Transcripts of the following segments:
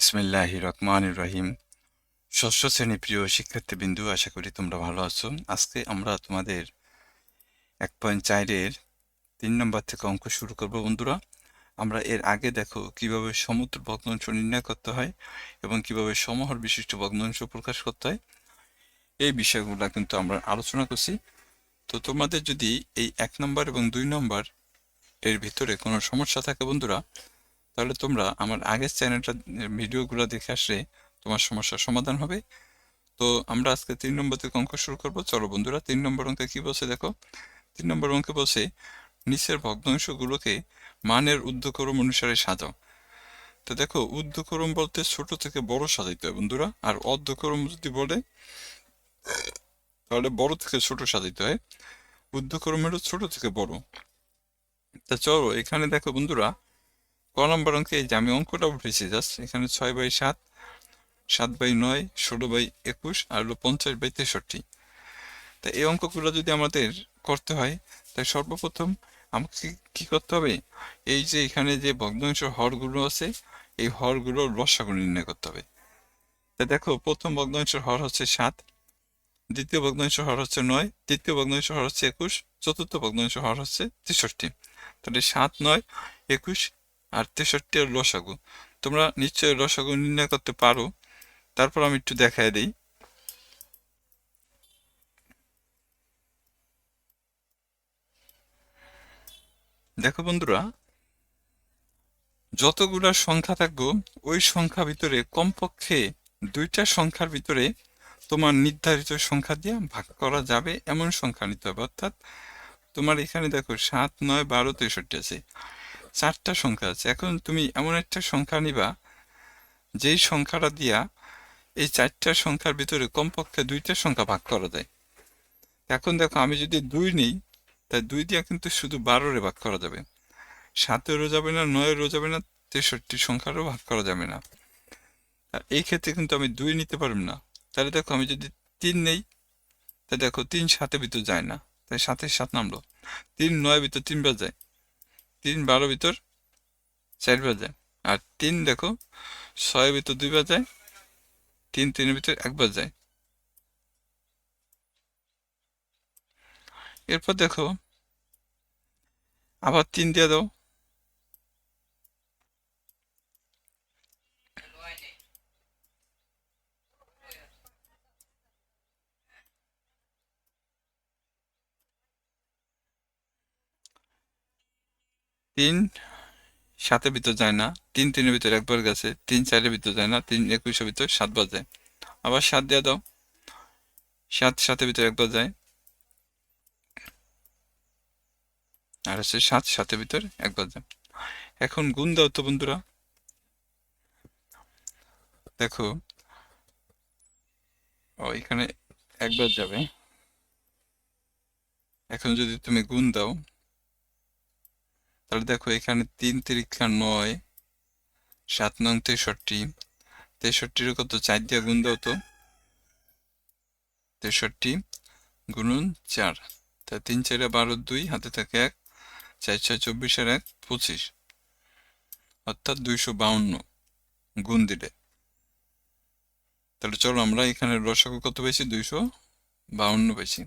ইসমিল্লাহ রহমান রহিম। ষষ্ঠ শ্রেণি প্রিয় শিক্ষার্থীবৃন্দু, আশা করি তোমরা ভালো আছো। আজকে আমরা তোমাদের এক পয়েন্ট চারের তিন নম্বর থেকে অঙ্ক শুরু করব বন্ধুরা। আমরা এর আগে দেখো কীভাবে সমুদ্র ভগ্নাংশ নির্ণয় করতে হয় এবং কীভাবে সমহর বিশিষ্ট ভগ্নাংশ প্রকাশ করতে হয়। এই বিষয়গুলো কিন্তু আমরা আলোচনা করছি। তো তোমাদের যদি এই এক নম্বর এবং দুই নম্বর এর ভিতরে কোনো সমস্যা থাকে বন্ধুরা তাহলে তোমরা আমার আগের চ্যানেলটা ভিডিওগুলো দেখে আসলে তোমার সমস্যার সমাধান হবে। তো আমরা আজকে তিন নম্বর থেকে অঙ্ক শুরু করব। চলো বন্ধুরা, তিন নম্বর অঙ্কে কি বলছে দেখো? তিন নম্বর অঙ্কে বলছে, নিচের ভগ্নাংশগুলোকে মানের ঊর্ধ্বক্রম অনুসারে সাজাও। তো দেখো, ঊর্ধ্বক্রম বলতে ছোট থেকে বড় সাজাইতে হয় বন্ধুরা, আর অর্ধক্রম যদি বলে, তাহলে বড় থেকে ছোট সাজাইতে হয়, ঊর্ধ্বক্রমেরও ছোট থেকে বড়। তা চলো, এখানে দেখো বন্ধুরা ক নম্বর অঙ্কে এই যে আমি অঙ্কটা উঠেছি জাস্ট এখানে ছয় বাই সাত সাত বাই নয়, ষোলো বাই একুশ, আর হলো পঞ্চাশ বাই তেষট্টি। তা এই অঙ্কগুলো যদি আমাদের করতে হয় তাই সর্বপ্রথম আমাকে কি করতে হবে? এই যে এখানে যে ভগ্নাংশ হরগুলো আছে, এই হরগুলোর লসাগু নির্ণয় করতে হবে। তা দেখো, প্রথম ভগ্নাংশের হর হচ্ছে সাত, দ্বিতীয় ভগ্নাংশ হর হচ্ছে নয়, তৃতীয় ভগ্নাংশ হর হচ্ছে একুশ, চতুর্থ ভগ্নাংশ হর হচ্ছে তেষট্টি। তাহলে সাত, নয়, একুশ আর তেষট্টি আর লসাগু। তোমরা নিশ্চয়ই লসাগু নির্ণয় করতে পারো। তারপর আমি একটু দেখায় দিই। দেখো বন্ধুরা, যতগুলা সংখ্যা থাকব, ওই সংখ্যা ভিতরে কমপক্ষে দুইটা সংখ্যার ভিতরে তোমার নির্ধারিত সংখ্যা দিয়ে ভাগ করা যাবে, এমন সংখ্যা নিতে হবে। অর্থাৎ তোমার এখানে দেখো সাত, নয়, বারো, তেষট্টি আছে। চারটা সংখ্যা আছে। এখন তুমি এমন একটা সংখ্যা নিবা, যেই সংখ্যাটা দিয়া এই চারটা সংখ্যার ভিতরে কমপক্ষে দুইটা সংখ্যা ভাগ করা যায়। এখন দেখো, আমি যদি দুই নিই, তাই দুই দিয়া কিন্তু শুধু বারোরে ভাগ করা যাবে। সাতেরও যাবে না, নয়েরও যাবে না, তেষট্টি সংখ্যারও ভাগ করা যাবে না। এই ক্ষেত্রে কিন্তু আমি দুই নিতে পারব না। তাহলে দেখো, আমি যদি তিন নেই, তাই দেখো, তিন সাতের ভিতর যায় না। তাই সাতের সাত নামলো। তিন নয় ভিতর তিনবার যায়। তিন বারো ভিতর চার বাজে। আর তিন দেখো, ছয় ভিতর দুই বাজায় তিন তিনের ভিতর একবার যায় এরপর দেখো, আবার তিন দিয়ে দাও। তিন সাতের ভিতর যায় না, তিন তিনের ভিতর একবার গেছে, তিন চারের ভিতর যায় না, তিন একুশের ভিতর সাতবার যায় আবার সাত দিয়ে দাও, সাত সাতের ভিতর একবার যায়। আর হচ্ছে সাত সাতের ভিতর একবার যায়। এখন গুণ দাও তো বন্ধুরা। দেখো, ও এখানে একবার যাবে। এখন যদি তুমি গুণ দাও তাহলে দেখো এখানে তিন তিরিক্ষা নয়, সাত নং তেষট্টি। তেষট্টির কত? চার দিয়ে গুণ দাও তো। তেষট্টি গুণন চার। তা তিন চারে বারো দুই, হাতে থাকে এক। চার ছয় চব্বিশ আর এক, পঁচিশ। অর্থাৎ দুইশো বাউন্ন গুণ দিলে। তাহলে চলো আমরা এখানে রসাগু কত পেয়েছি? দুইশো বাউন্ন পেয়েছি।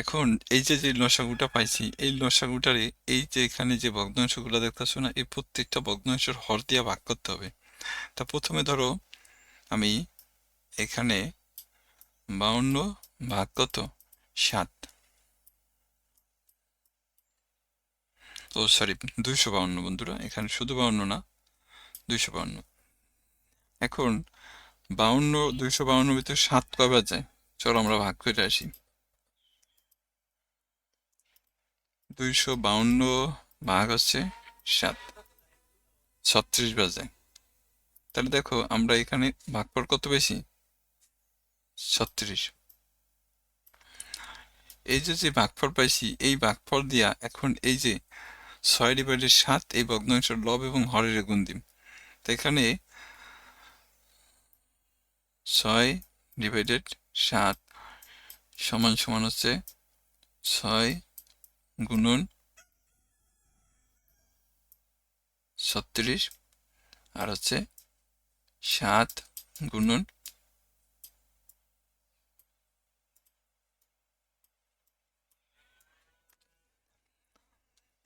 এখন এই যে যে লসাগুটা পাইছি, এই লসাগুটারে এই যে এখানে যে ভগ্নাংশগুলো দেখতেছো না, এই প্রত্যেকটা ভগ্নাংশের হর দিয়ে ভাগ করতে হবে। তা প্রথমে ধরো আমি এখানে বাউন্ন ভাগ কত? সাত। ও সরি, দুইশো বাউন্ন বন্ধুরা, এখানে শুধু বাউন্ন না, দুইশো বাউন্ন। এখন বাউন্ন, দুইশো বাউন্ন ভিতরে সাত কবার যায় চলো আমরা ভাগ করে আসি। দুইশো বাউন্ন ভাগ হচ্ছে সাত। ছত্রিশ বাজে। তাহলে দেখো, আমরা এখানে ভাগফল কত বেশি ছত্রিশ। এই যে যে ভাগফল পাইছি, এই ভাগফল দিয়া এখন এই যে ছয় ডিভাইডেড সাত, এই ভগ্নাংশের লব এবং হরের গুণ দিম। তো এখানে ছয় ডিভাইডেড সাত সমান সমান হচ্ছে ছয় গুণন ছত্রিশ আর হচ্ছে সাত গুণন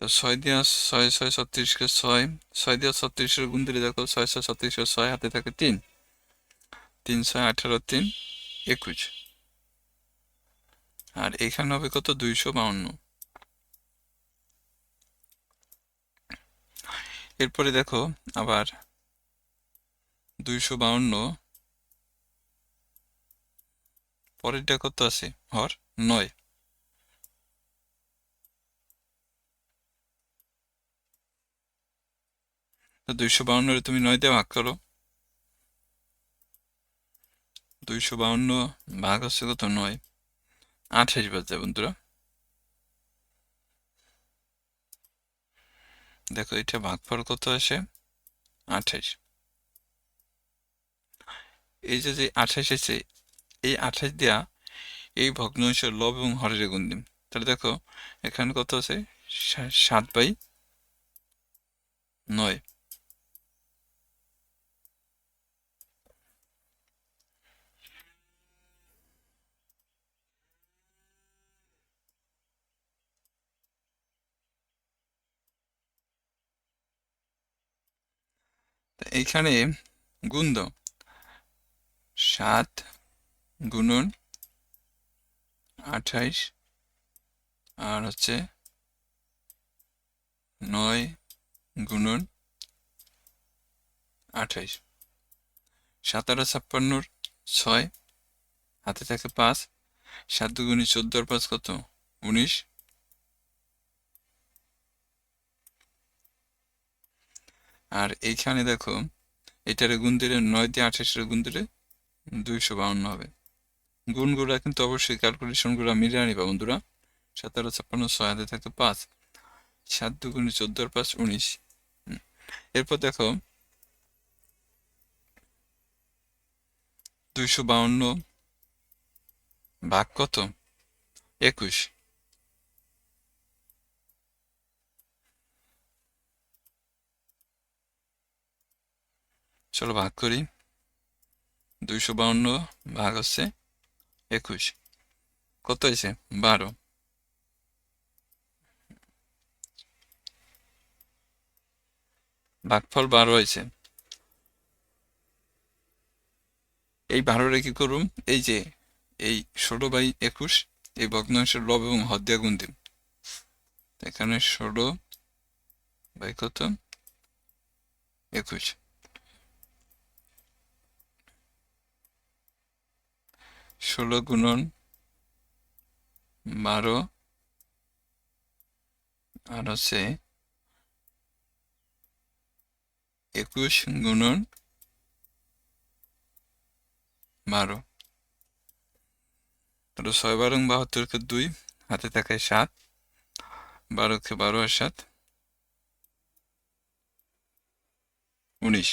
তো ছয় দিয়া ছয় ছয় ছত্রিশকে ছয় ছয় দিয়া ছত্রিশের গুণ দিলে দেখো ছয় ছয় ছত্রিশের ছয়, হাতে থাকে তিন। তিন, ছয়, আঠারো, তিন, একুশ। আর এখানে হবে কত? দুইশো বাউন্ন। এরপরে দেখো আবার দুইশো বাউন্ন, পরেরটা কত আছে? হর নয়। দুইশো বাউন্নরে তুমি নয় দিয়ে ভাগ করো। দুইশো বাউন্ন ভাগ হচ্ছে কত? নয়। আঠাশ বাজে বন্ধুরা। দেখো, এটা ভাগফল কত আসে? আঠাইশ এই যে যে আঠাশ আছে এই আঠাইশ দেওয়া এই ভগ্নাংশ লব এবং হরের গুণ দিন তাহলে দেখো, এখানে কত আছে? সাত বাই নয়। এইখানে গুণ দাও। সাত গুণন আঠাইশ, আর হচ্ছে নয় গুণন আঠাইশ। সাতারো ছাপ্পান্নর ছয়, হাতে থাকে পাঁচ। সাত দুগুণি চোদ্দ আর পাঁচ কত? উনিশ। আর এইখানে দেখো, এটারে গুণ দিলে নয় দিয়ে আঠাশের গুণ দিলে দুইশো বাউন্ন হবে। গুণগুলা কিন্তু অবশ্যই ক্যালকুলেশনগুলো মিলিয়ে আনিবা বন্ধুরা। সতেরো, ছাপ্পান্ন, ছয়, হাতে থাকে পাঁচ। সাত দুগুণে চোদ্দ আর পাঁচ, উনিশ। এরপর দেখো, দুইশো বাউন্ন ভাগ কত? একুশ। চলো ভাগ করি। দুইশো বাউন্ন ভাগ হচ্ছে একুশ। কত হয়েছে? বারো। ভাগফল বারো হয়েছে। এই বারোটা কি করুম? এই যে, এই ষোলো বাই একুশ, এই ভগ্নাংশের লব এবং হদ দিয়ে গুণ দিন এখানে ষোলো বাই কত? একুশ। ষোলো গুণন বারো, আর হচ্ছে একুশ গুণন বারো। তাহলে ছয় বারো বাহাত্তরকে দুই, হাতে থাকে সাত, বারোকে বারো আর সাত, উনিশ।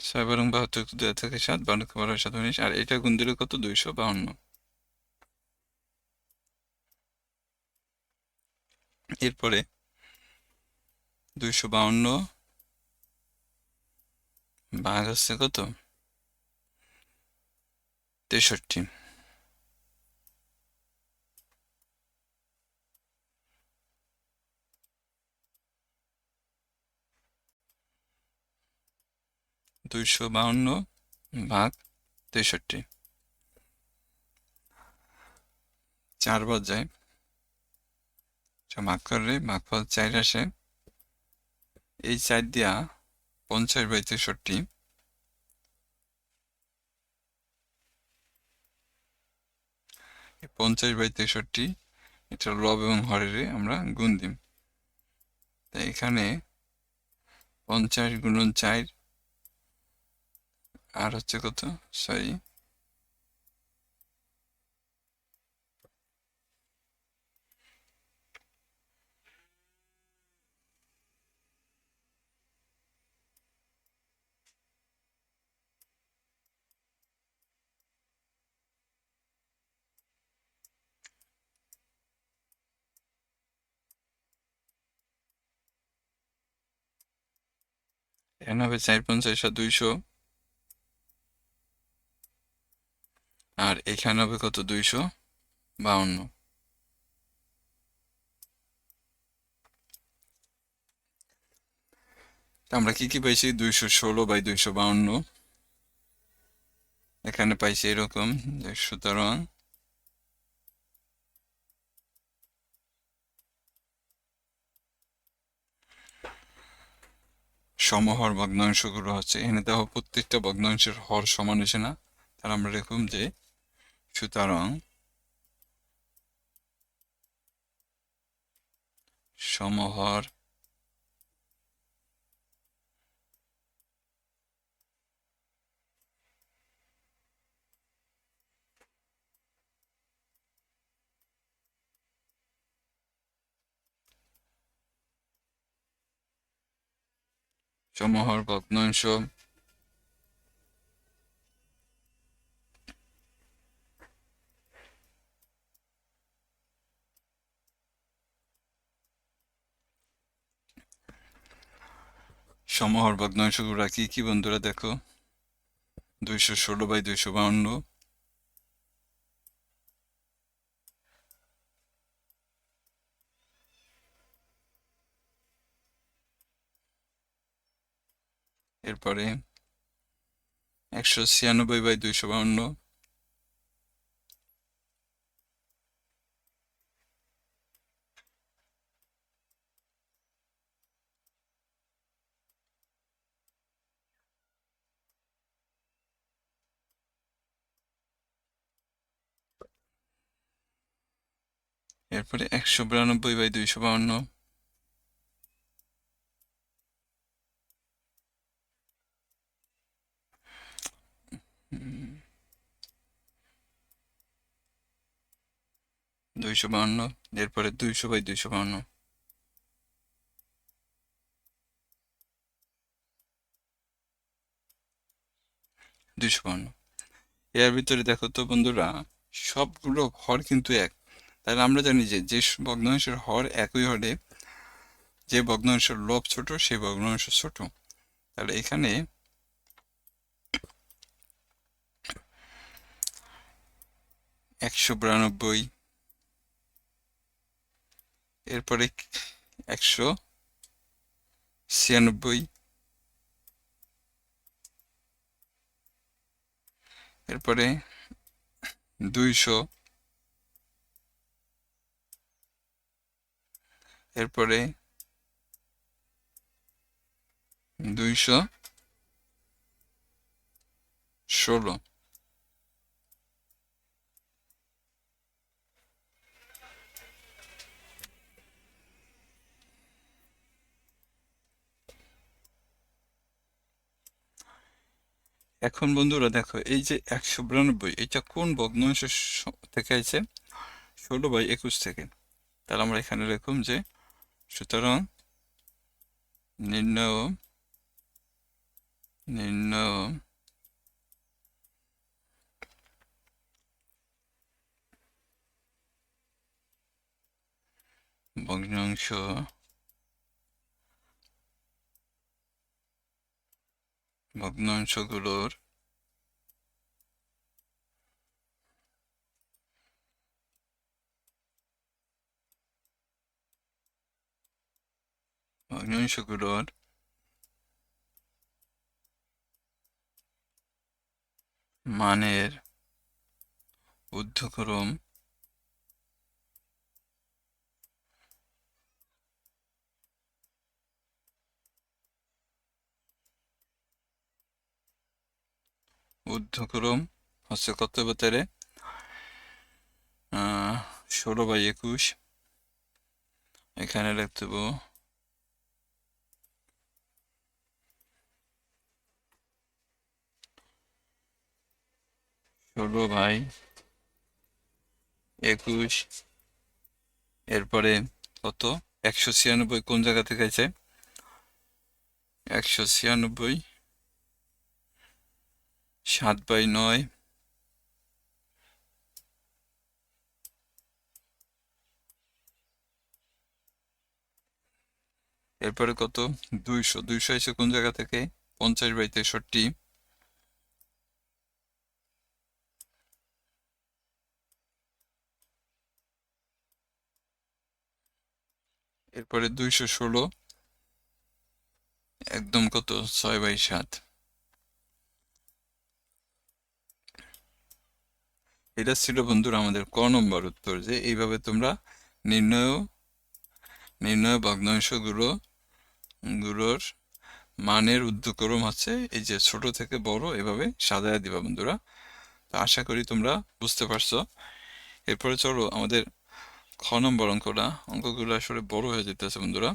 ছয় বারং বাহাত্তর, দুই থেকে সাত বারো বারো, সাত, উনিশ, আর এটা গুণ দিলে কত? দুইশো বাহান্ন। এরপরে দুইশো বাউন্ন ভাগ হচ্ছে কত? তেষট্টি। দুইশো বাউন্ন ভাগ তেষট্টি। চার যায় ভাগ করলে ভাগফল চার আসে। এই চার দিয়া পঞ্চাশ বাই তেষট্টি। পঞ্চাশ বাই তেষট্টি, এটা লব এবং হরের আমরা গুণ দিই তাই এখানে পঞ্চাশ গুণন চার আর হচ্ছে কত? সাই এখানে হবে চার পঞ্চাশ দুইশো। আর এখানে হবে কত? দুইশো বাউন্ন। আমরা কি কি পাইছি? দুইশো ষোলো বাই দুইশো বাউন্ন। এখানে পাইছি এরকম সুতরাং সমহর ভগ্নাংশগুলো হচ্ছে এখানে দেখো প্রত্যেকটা ভগ্নাংশের হর সমান হয়েছে না? তাহলে আমরা এরকম যে সুতরাং সমহর সমহর ভগ্নাংশ সমহর ভগ্নাংশগুলো কি কি বন্ধুরা দেখো? দুইশো ষোলো বাই দুইশো বাউন্ন। এরপরে একশো ছিয়ানব্বই বাই দুইশো বাউন্ন। এরপরে একশো বিরানব্বই বাই দুইশো বাউন্ন। দুইশো বাউন্ন, এরপরে দুইশো বাই দুইশো বাউন্ন। দুইশো বাউন্ন। এর ভিতরে দেখো তো বন্ধুরা, সবগুলো ঘর কিন্তু এক। তাহলে আমরা জানি যে যে ভগ্নাংশের হর একই হলে যে ভগ্নাংশের লোভ ছোট সেই ভগ্নাংশ ছোট। তাহলে এখানে একশো বিরানব্বই, এরপরে একশো ছিয়ানব্বই, এরপরে দুইশো এরপরে দুইশো ষোলো। এখন বন্ধুরা দেখো, এই যে একশো বিরানব্বই, এটা কোন ভগ্নাংশ থেকে আছে ষোলো বাই একুশ থেকে। তাহলে আমরা এখানে লিখুম যে সুতরাং নির্ণয় নির্ণয়। ভগ্নাংশ। ভগ্নাংশগুলোর ভগ্নাংশগুলোর মানের ঊর্ধ্বক্রম ঊর্ধ্বক্রম হচ্ছে কত ভেতরে ষোলো বাই একুশ এখানে লিখতে দেবো ষোলো ভাই, একুশ, এরপরে কত? একশো ছিয়ানব্বই, কোন জায়গা থেকে আছে? একশো ছিয়ানব্বই, সাত বাই নয়, এরপরে কত? দুইশো দুইশো এসে কোন জায়গা থেকে? পঞ্চাশ বাই তেষট্টি এরপরে দুইশো ষোলো। একদম কত? ছয় বাই সাত। এটা ছিল বন্ধুরা আমাদের ক নম্বর উত্তর যে এইভাবে তোমরা নির্ণয় নির্ণয় ভগ্নাংশগুলো গুলোর মানের উদ্যক্রম হচ্ছে এই যে ছোট থেকে বড় এভাবে সাজায় দিবা বন্ধুরা। তো আশা করি তোমরা বুঝতে পারছ। এরপরে চলো আমাদের খ নম্বর অঙ্কটা অঙ্কগুলো আসলে বড় হয়ে যেতেছে, বন্ধুরা।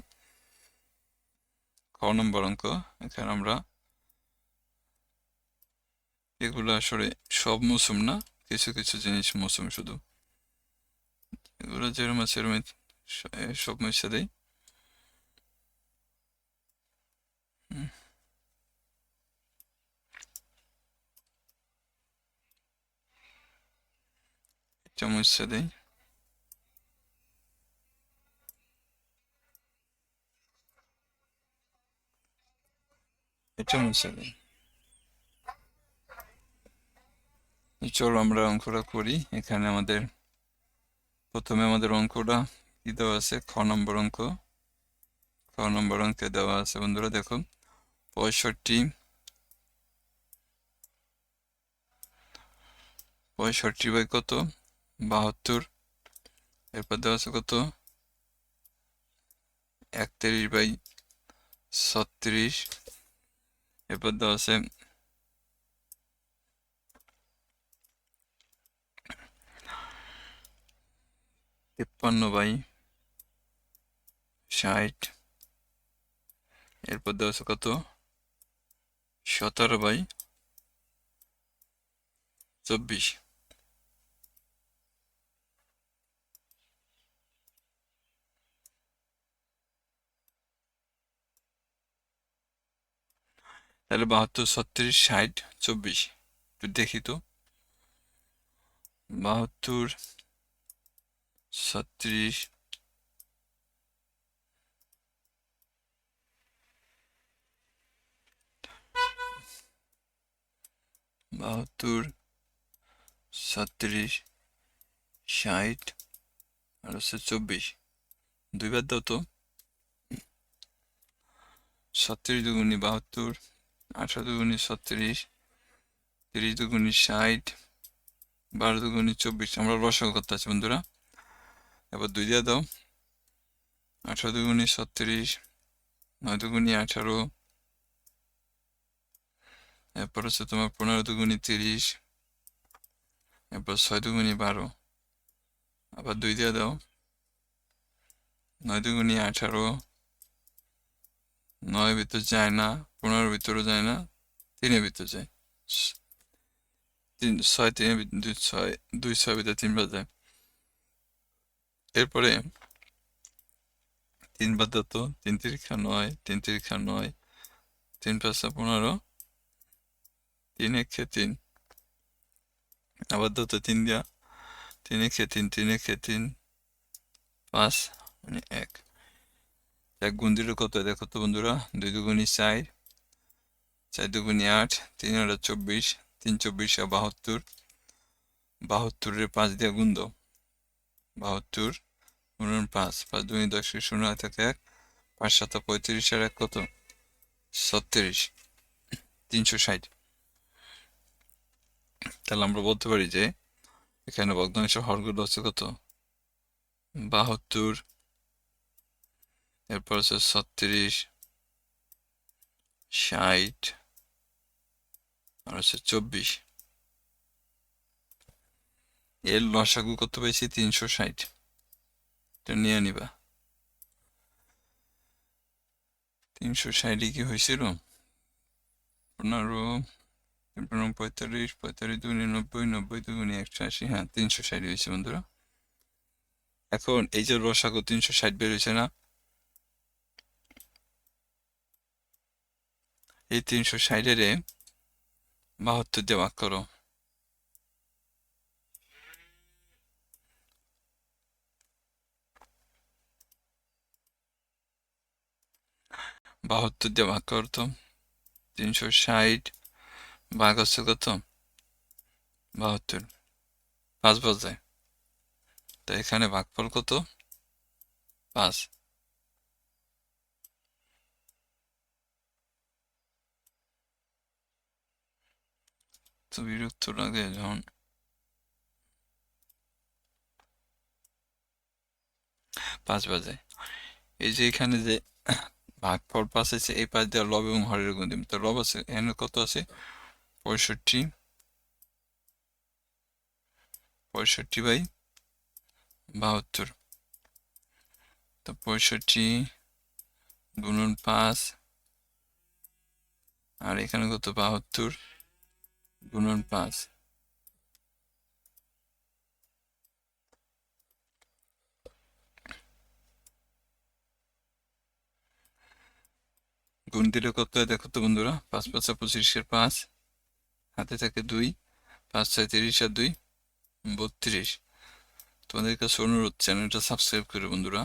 খ নম্বর অঙ্ক, এখানে আমরা এগুলো আসলে সব মৌসুম না, কিছু কিছু জিনিস মৌসুম শুধু। এগুলো যেরকম আছে এরকম সব মিশে দেয় মুছে দেয় এটা মুছে দেয় চলো আমরা অঙ্কটা করি। এখানে আমাদের প্রথমে আমাদের অঙ্কটা কি দেওয়া আছে? খ নম্বর অঙ্ক। খ নম্বর অঙ্কে দেওয়া আছে। বন্ধুরা দেখো, পঁয়ষট্টি পঁয়ষট্টি বাই কত? বাহাত্তর। এরপর দেওয়া আছে কত? একত্রিশ বাই ছত্রিশ। এরপর দেওয়া আছে তিপ্পান্ন বাই ষাট এরপর দেওয়া আছে কত সতেরো বাই চব্বিশ তাহলে বাহাত্তর, ছত্রিশ, ষাট, চব্বিশ। একটু দেখি তো। বাহাত্তর, ছত্রিশ বাহাত্তর, ছত্রিশ, ষাট, আর হচ্ছে চব্বিশ। দুইবার দাও তো। ছত্রিশ দুগুণি বাহাত্তর আঠারো দুগুণি ছত্রিশ, তিরিশ দুগুণি ষাট, বারো দুগুণি চব্বিশ। আমরা রসগ করতে আছি বন্ধুরা। এবার দুই দিয়ে দাও। আঠারো দুগুণি ছত্রিশ, নয় দুগুণি আঠারো। এরপর হচ্ছে তোমার পনেরো দুগুণি তিরিশ। এরপর ছয় দুগুণি বারো। আবার দুই দিয়ে দাও। নয় দুগুণি আঠারো। নয় ভিতর যায় না। পনেরোর ভিতরও যায় না, তিনের ভিতর যায়। তিন, ছয়, তিনের দুই, ছয় দুই ছয় ভিতরে তিনবার যায়। এরপরে তিনবার দত্ত তিন তিরিক্ষা নয়, তিন তিরিক্ষা নয়, তিন পাঁচটা পনেরো, তিন একে তিন। আবার দত্ত তিন দিয়া, তিন একে তিন তিন একে তিন, পাঁচ মানে এক। এক গুণ দিলে কত দেখো তো বন্ধুরা, দুই দুগুণি চার চার দুগুণি আট, তিন আট চব্বিশ, তিন চব্বিশ বাহাত্তর। বাহাত্তরের পাঁচ দিয়ে গুণ দাও। বাহাত্তর গুণন পাঁচ পাঁচ দুই দশ শূন্য থেকে এক, পাঁচ সাত পঁয়ত্রিশ আর এক কত? ছত্রিশ, তিনশো ষাট। তাহলে আমরা বলতে পারি যে, এখানে ভগ্নাংশ হরগুলো হচ্ছে কত? বাহাত্তর, এরপর হচ্ছে ছত্রিশ, ষাট আর চব্বিশ। এর লসাগু কত পেয়েছি? তিনশো ষাট। এটা নিয়ে নিবা। তিনশো ষাটে কি হয়েছিল? পনেরো পনেরো, পঁয়তাল্লিশ পঁয়তাল্লিশ দুগুণি নব্বই নব্বই দুগুণি একশো আশি। হ্যাঁ তিনশো ষাট হয়েছে বন্ধুরা। এখন এই যে রসাগু তিনশো ষাট বের হয়েছে না? এই তিনশো ষাটের বাহাত্তর দিয়ে ভাগ করো বাহাত্তর দিয়ে ভাগ করতো তিনশো ষাট ভাগ হচ্ছে কত বাহাত্তর, পাঁচ বাজায় তো এখানে ভাগফল কত? পাঁচ। তো বিরক্ত লাগে যখন পাঁচ বাজে এই যে এখানে যে ভাগফল পাঁচ আছে এই পাঁচ দেওয়া লব এবং হরের গুণ তো লব আছে এখানে কত আছে পঁয়ষট্টি পঁয়ষট্টি বাই বাহাত্তর তো পঁয়ষট্টি গুণন পাঁচ আর এখানে কত বাহাত্তর গুণন পাঁচ গুণ দিলে কত দেখো তো বন্ধুরা? পাঁচ পাঁচা পঁচিশের পাঁচ। হাতে থাকে দুই, পাঁচ ছয় তিরিশ আর দুই, বত্রিশ। তোমাদের কাছে অনুরোধ, চ্যানেলটা সাবস্ক্রাইব করে বন্ধুরা।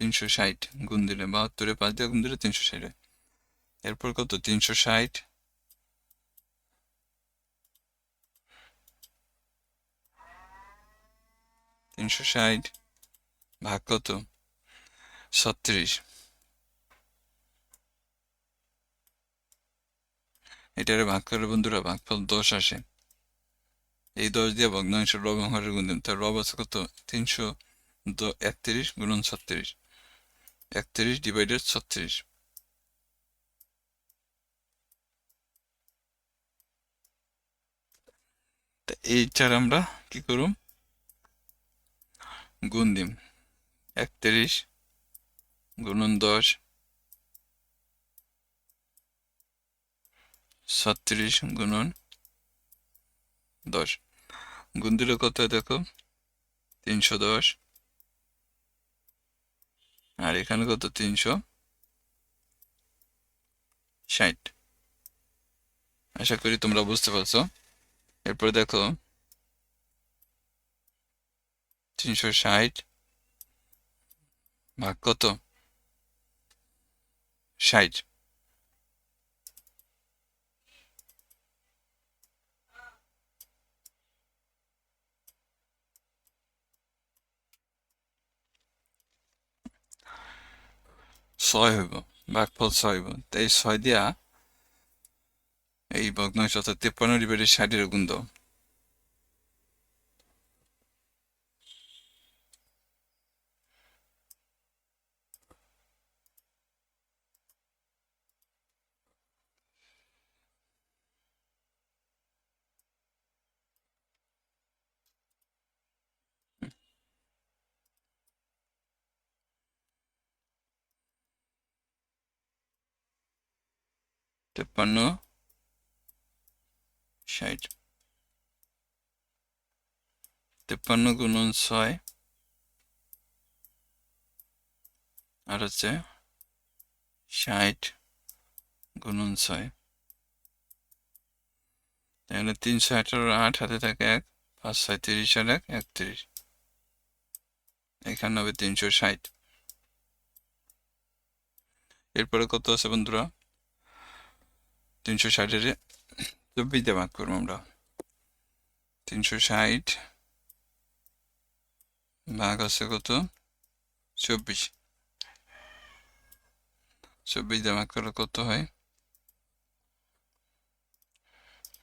তিনশো ষাট, গুণ দিলে বাহাত্তরে, পাঁচ দিয়ে গুণ দিলে তিনশো ষাট এরপর কত? তিনশো ষাট তিনশো ষাট, ভাগ কত? ছত্রিশ। এটারে ভাগ করে বন্ধুরা ভাগফল দশ আসে। এই দশ দিয়ে ভগ্নাংশ লব হরের গুণ দিন। তার লব আছে কত? তিনশো একত্রিশ গুণন ছত্রিশ। একত্রিশ ডিভাইডেড ছত্রিশ। এইটার আমরা কি করুম? গুণ দিম একত্রিশ গুণন দশ। ছত্রিশ গুণন দশ। গুণ দিলে কত দেখো? তিনশো দশ। আর এখানে কত? তিনশো ষাট। আশা করি তোমরা বুঝতে পারছ। এরপর দেখো তিনশো ষাট। ভাগ কত? ষাট। ছয় হইব, ভাগফল ছয় হইব। তাই ছয় দিয়া এই ভগ্নাংশ অর্থাৎ তেপ্পান্ন ডিভাইডেড ষাটের গুণ তেপ্পান্ন, ষাট, তেপ্পান্ন গুণন ছয়, আর হচ্ছে ষাট গুণন ছয়। তাহলে তিনশো আঠারো আট হাতে থাকে এক, পাঁচ ছয় তিরিশ আর এক, একত্রিশ। এখানে হবে তিনশো ষাট। এরপরে কত আছে বন্ধুরা? তিনশো ষাটের চব্বিশ দিয়ে ভাগ করব আমরা। তিনশো ষাট ভাগ আছে কত? চব্বিশ। চব্বিশ দিয়ে ভাগ করলে কত হয়?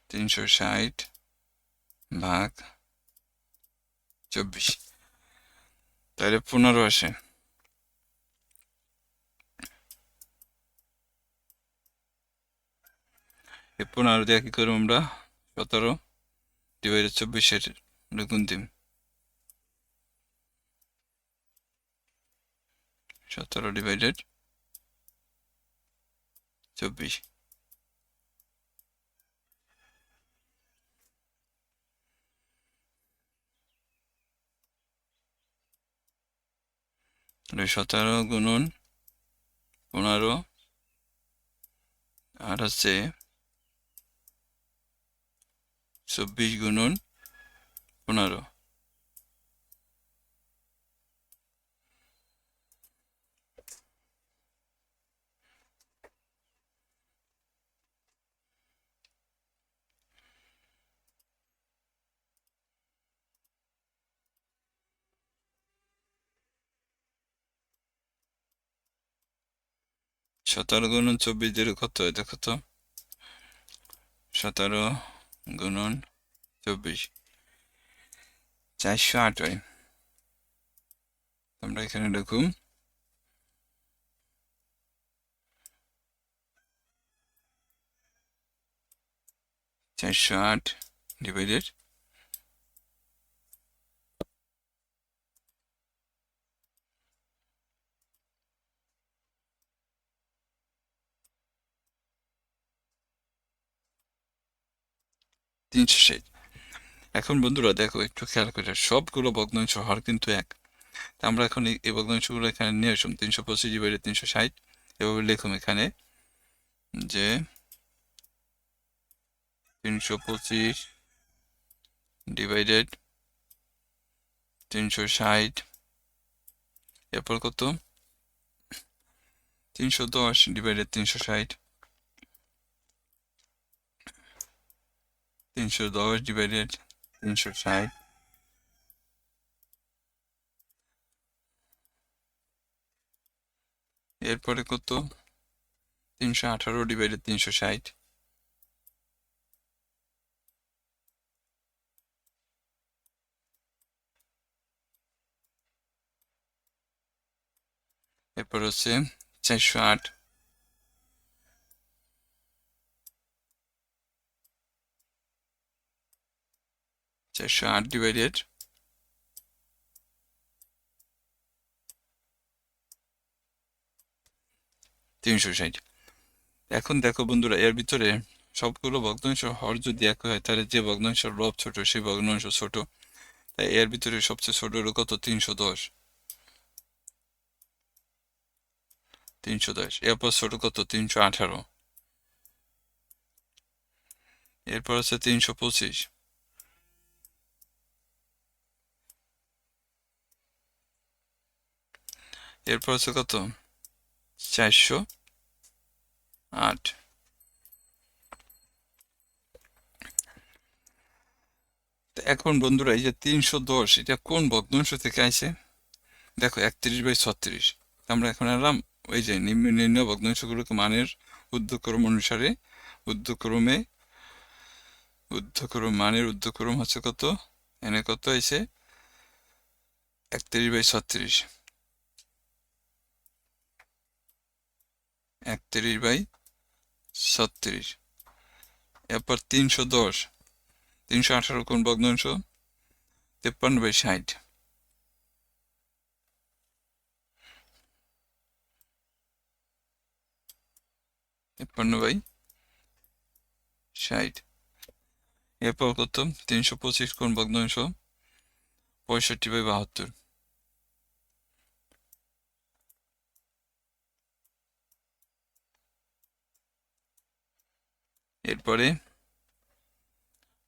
তিনশো ষাট ভাগ চব্বিশ। তাহলে পনেরো আসে। পনেরো দিয়ে কি করব আমরা। সতেরো ডিভাইডেড চব্বিশের গুণ দিম সতেরো ডিভাইডেড চব্বিশ। সতেরো গুণন পনেরো, আর হচ্ছে চব্বিশ গুণন পনেরো। সতেরো গুণন চব্বিশ দিয়ে কত? দেখো তো সতেরো গুণন চব্বিশ। চারশো আট আমরা এখানে দেখুন চারশো আট ডিভাইডেড তিনশো ষাট এখন বন্ধুরা দেখো, একটু খেয়াল করে, সবগুলো ভগ্নাংশ হর কিন্তু এক। আমরা এখন এই- ভগ্নাংশগুলো এখানে নিয়ে আসুন, তিনশো পঁচিশ ডিভাইডেড তিনশো ষাট। এভাবে লিখুন এখানে যে তিনশো পঁচিশ ডিভাইডেড তিনশো ষাট, এরপর কত? তিনশো দশ ডিভাইডেড তিনশো ষাট। তিনশো দশ ডিভাইডেড তিনশো ষাট এরপরে কত? তিনশো আঠারো ডিভাইডেড তিনশো ষাট। এরপর হচ্ছে চারশো আট। চারশো আট ডিভাইডেড তিনশো ষাট এখন দেখো বন্ধুরা এর ভিতরে সবগুলো ভগ্নাংশ হর যদি এক হয় তাহলে যে ভগ্নাংশের লব ছোট সেই ভগ্নাংশ ছোট তাই এর ভিতরে সবচেয়ে ছোট হলো কত তিনশো দশ তিনশো দশ এরপর ছোট কত তিনশো আঠারো এরপর আছে তিনশো পঁচিশ এরপর হচ্ছে কত? চারশো আট। এখন বন্ধুরা, এই যে তিনশো দশ, এটা কোন ভগ্নাংশ থেকে আইছে? দেখো, একত্রিশ বাই ছত্রিশ। আমরা এখন এলাম ওই যে নিম্ন নিম্ন ভগ্নাংশগুলোকে মানের ঊর্ধ্বক্রম অনুসারে, ঊর্ধ্বক্রমে, ঊর্ধ্বক্রম মানের ঊর্ধ্বক্রম হচ্ছে কত? এনে কত হয়েছে একত্রিশ বাই ছত্রিশ। একত্রিশ বাই ছত্রিশ। এরপর তিনশো দশ, তিনশো আঠারো কোন ভগ্নাংশ তেপ্পান্ন বাই ষাট। তেপ্পান্ন বাই ষাট। এরপর কত? তিনশো পঁচিশ কোন ভগ্নাংশ পঁয়ষট্টি বাই বাহাত্তর। এরপরে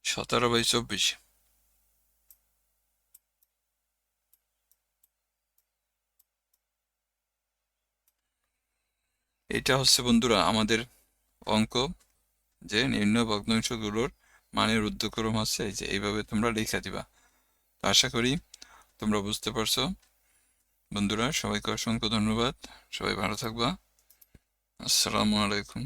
সতেরো বাই চব্বিশ। এটা হচ্ছে বন্ধুরা আমাদের অঙ্ক যে নিম্ন ভগ্নাংশগুলোর মানের ঊর্ধ্বক্রম হচ্ছে যে এইভাবে তোমরা লিখে দিবা। তো আশা করি তোমরা বুঝতে পারছ। বন্ধুরা সবাইকে অসংখ্য ধন্যবাদ। সবাই ভালো থাকবা। আসসালামু আলাইকুম।